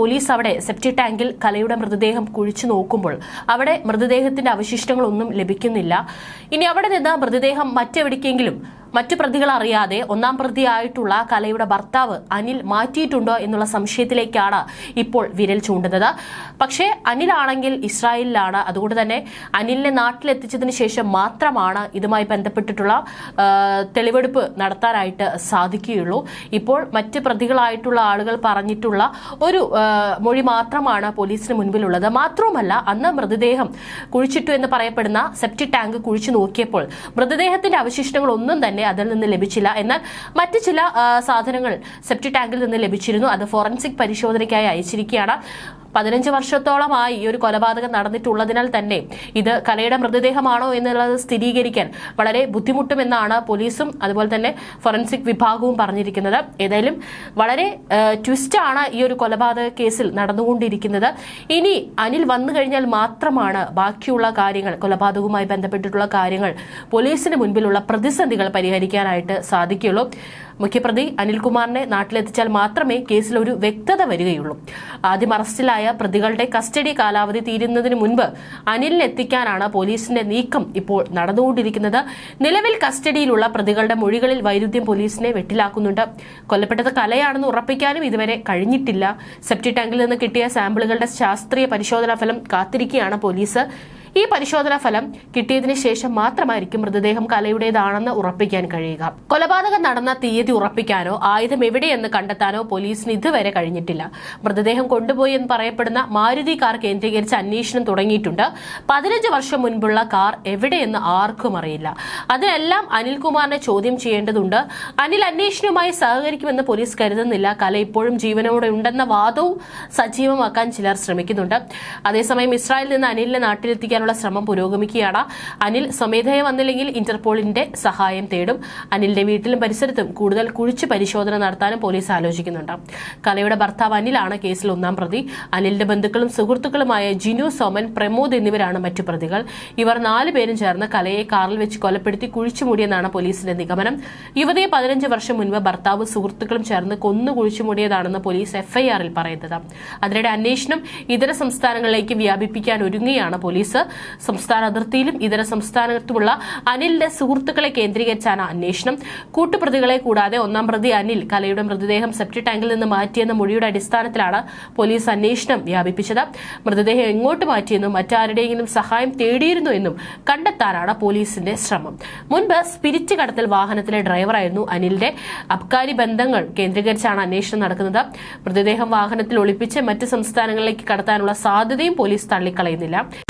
Police അവിടെ സെപ്റ്റി ടാങ്കിൽ കലയുടെ മൃതദേഹം കുഴിച്ചു നോക്കുമ്പോൾ അവിടെ മൃതദേഹത്തിന്റെ അവശിഷ്ടങ്ങളൊന്നും ലഭിക്കുന്നില്ല. ഇനി അവിടെ നിന്ന് മൃതദേഹം മറ്റെവിടേക്കെങ്കിലും മറ്റു പ്രതികൾ അറിയാതെ ഒന്നാം പ്രതിയായിട്ടുള്ള കലയുടെ ഭർത്താവ് അനിൽ മാറ്റിയിട്ടുണ്ടോ എന്നുള്ള സംശയത്തിലേക്കാണ് ഇപ്പോൾ വിരൽ ചൂണ്ടുന്നത്. പക്ഷേ അനിലാണെങ്കിൽ ഇസ്രായേലിലാണ്. അതുകൊണ്ട് തന്നെ അനിലിനെ നാട്ടിലെത്തിച്ചതിന് ശേഷം മാത്രമാണ് ഇതുമായി ബന്ധപ്പെട്ടിട്ടുള്ള തെളിവെടുപ്പ് നടത്താനായിട്ട് സാധിക്കുകയുള്ളൂ. ഇപ്പോൾ മറ്റ് പ്രതികളായിട്ടുള്ള ആളുകൾ പറഞ്ഞിട്ടുള്ള ഒരു മൊഴി മാത്രമാണ് പോലീസിന് മുൻപിലുള്ളത്. മാത്രവുമല്ല അന്ന് മൃതദേഹം കുഴിച്ചിട്ടു എന്ന് പറയപ്പെടുന്ന സെപ്റ്റി ടാങ്ക് കുഴിച്ചു നോക്കിയപ്പോൾ മൃതദേഹത്തിന്റെ അവശിഷ്ടങ്ങൾ ഒന്നും തന്നെ അതിൽ നിന്ന് ലഭിച്ചില്ല എന്നാൽ മറ്റ് ചില സാധനങ്ങൾ സെപ്റ്റി ടാങ്കിൽ നിന്ന് ലഭിച്ചിരുന്നു. അത് ഫോറൻസിക് പരിശോധനയ്ക്കായി അയച്ചിരിക്കുകയാണ്. പതിനഞ്ച് വർഷത്തോളമായി ഈ ഒരു കൊലപാതകം നടന്നിട്ടുള്ളതിനാൽ തന്നെ ഇത് കലയുടെ മൃതദേഹമാണോ എന്നുള്ളത് സ്ഥിരീകരിക്കാൻ വളരെ ബുദ്ധിമുട്ടുമെന്നാണ് പോലീസും അതുപോലെ തന്നെ ഫോറൻസിക് വിഭാഗവും പറഞ്ഞിരിക്കുന്നത്. ഏതായാലും വളരെ ട്വിസ്റ്റാണ് ഈ ഒരു കൊലപാതക കേസിൽ നടന്നുകൊണ്ടിരിക്കുന്നത്. ഇനി അനിൽ വന്നു കഴിഞ്ഞാൽ മാത്രമാണ് ബാക്കിയുള്ള കാര്യങ്ങൾ കൊലപാതകവുമായി ബന്ധപ്പെട്ടിട്ടുള്ള കാര്യങ്ങൾ പോലീസിന് മുൻപിലുള്ള പ്രതിസന്ധികൾ പരിഹരിക്കാനായിട്ട് സാധിക്കുകയുള്ളൂ. മുഖ്യപ്രതി അനിൽകുമാറിനെ നാട്ടിലെത്തിച്ചാൽ മാത്രമേ കേസിൽ ഒരു വ്യക്തത വരികയുള്ളൂ. ആദ്യം അറസ്റ്റിലായ പ്രതികളുടെ കസ്റ്റഡി കാലാവധി തീരുന്നതിന് മുൻപ് അനിലിനെത്തിക്കാനാണ് പോലീസിന്റെ നീക്കം ഇപ്പോൾ നടന്നുകൊണ്ടിരിക്കുന്നത്. നിലവിൽ കസ്റ്റഡിയിലുള്ള പ്രതികളുടെ മൊഴികളിൽ വൈരുദ്ധ്യം പോലീസിനെ വെട്ടിലാക്കുന്നുണ്ട്. കൊല്ലപ്പെട്ടത് കലയാണെന്ന് ഉറപ്പിക്കാനും ഇതുവരെ കഴിഞ്ഞിട്ടില്ല. സെപ്റ്റി ടാങ്കിൽ നിന്ന് കിട്ടിയ സാമ്പിളുകളുടെ ശാസ്ത്രീയ പരിശോധനാ ഫലം കാത്തിരിക്കുകയാണ് പോലീസ്. ഈ പരിശോധനാ ഫലം കിട്ടിയതിനു ശേഷം മാത്രമായിരിക്കും മൃതദേഹം കലയുടേതാണെന്ന് ഉറപ്പിക്കാൻ കഴിയുക. കൊലപാതകം നടന്ന തീയതി ഉറപ്പിക്കാനോ ആയുധം എവിടെയെന്ന് കണ്ടെത്താനോ പോലീസിന് ഇതുവരെ കഴിഞ്ഞിട്ടില്ല. മൃതദേഹം കൊണ്ടുപോയി എന്ന് പറയപ്പെടുന്ന മാരുതി കാർ കേന്ദ്രീകരിച്ച് അന്വേഷണം തുടങ്ങിയിട്ടുണ്ട്. പതിനഞ്ച് വർഷം മുൻപുള്ള കാർ എവിടെയെന്ന് ആർക്കും അറിയില്ല. അതിനെല്ലാം അനിൽകുമാറിനെ ചോദ്യം ചെയ്യേണ്ടതുണ്ട്. അനിൽ അന്വേഷണവുമായി സഹകരിക്കുമെന്ന് പോലീസ് കരുതുന്നില്ല. കല ഇപ്പോഴും ജീവനോടെ ഉണ്ടെന്ന വാദവും സജീവമാക്കാൻ ചിലർ ശ്രമിക്കുന്നുണ്ട്. അതേസമയം ഇസ്രായേലിൽ നിന്ന് അനിലിനെ നാട്ടിലെത്തിക്കാനുള്ള ശ്രമം പുരോഗമിക്കുകയാണ്. അനിൽ സ്വമേധയ വന്നില്ലെങ്കിൽ ഇന്റർപോളിന്റെ സഹായം തേടും. അനിലിന്റെ വീട്ടിലും പരിസരത്തും കൂടുതൽ കുഴിച്ച് പരിശോധന നടത്താനും പോലീസ് ആലോചിക്കുന്നുണ്ട്. കലയുടെ ഭർത്താവ് അനിലാണ് കേസിൽ ഒന്നാം പ്രതി. അനിലിന്റെ ബന്ധുക്കളും സുഹൃത്തുക്കളുമായ ജിനു സോമൻ പ്രമോദ് എന്നിവരാണ് മറ്റു പ്രതികൾ. ഇവർ നാലുപേരും ചേർന്ന് കലയെ കാറിൽ വെച്ച് കൊലപ്പെടുത്തി കുഴിച്ചുമൂടിയെന്നാണ് പോലീസിന്റെ നിഗമനം. യുവതിയെ പതിനഞ്ച് വർഷം മുൻപ് ഭർത്താവ് സുഹൃത്തുക്കളും ചേർന്ന് കൊന്നു കുഴിച്ചുമൂടിയതാണെന്ന് പോലീസ് എഫ്ഐആറിൽ പറയുന്നത്. അതിനിടെ അന്വേഷണം ഇതര സംസ്ഥാനങ്ങളിലേക്ക് വ്യാപിപ്പിക്കാൻ ഒരുങ്ങുകയാണ് പോലീസ്. സംസ്ഥാന അതിർത്തിയിലും ഇതര സംസ്ഥാനത്തുമുള്ള അനിലിന്റെ സുഹൃത്തുക്കളെ കേന്ദ്രീകരിച്ചാണ് അന്വേഷണം. കൂട്ടുപ്രതികളെ കൂടാതെ ഒന്നാം പ്രതി അനിൽ കലയുടെ മൃതദേഹം സെപ്റ്റി ടാങ്കിൽ നിന്ന് മാറ്റിയെന്ന മൊഴിയുടെ അടിസ്ഥാനത്തിലാണ് പോലീസ് അന്വേഷണം വ്യാപിപ്പിച്ചത്. മൃതദേഹം എങ്ങോട്ട് മാറ്റിയെന്നും മറ്റാരുടെയെങ്കിലും സഹായം തേടിയിരുന്നു എന്നും കണ്ടെത്താനാണ് പോലീസിന്റെ ശ്രമം. മുൻപ് സ്പിരിറ്റ് കടത്തൽ വാഹനത്തിലെ ഡ്രൈവറായിരുന്നു അനിലിന്റെ. അബ്കാരി ബന്ധങ്ങൾ കേന്ദ്രീകരിച്ചാണ് അന്വേഷണം നടക്കുന്നത്. മൃതദേഹം വാഹനത്തിൽ ഒളിപ്പിച്ച് മറ്റ് സംസ്ഥാനങ്ങളിലേക്ക് കടത്താനുള്ള സാധ്യതയും പോലീസ് തള്ളിക്കളയുന്നില്ല.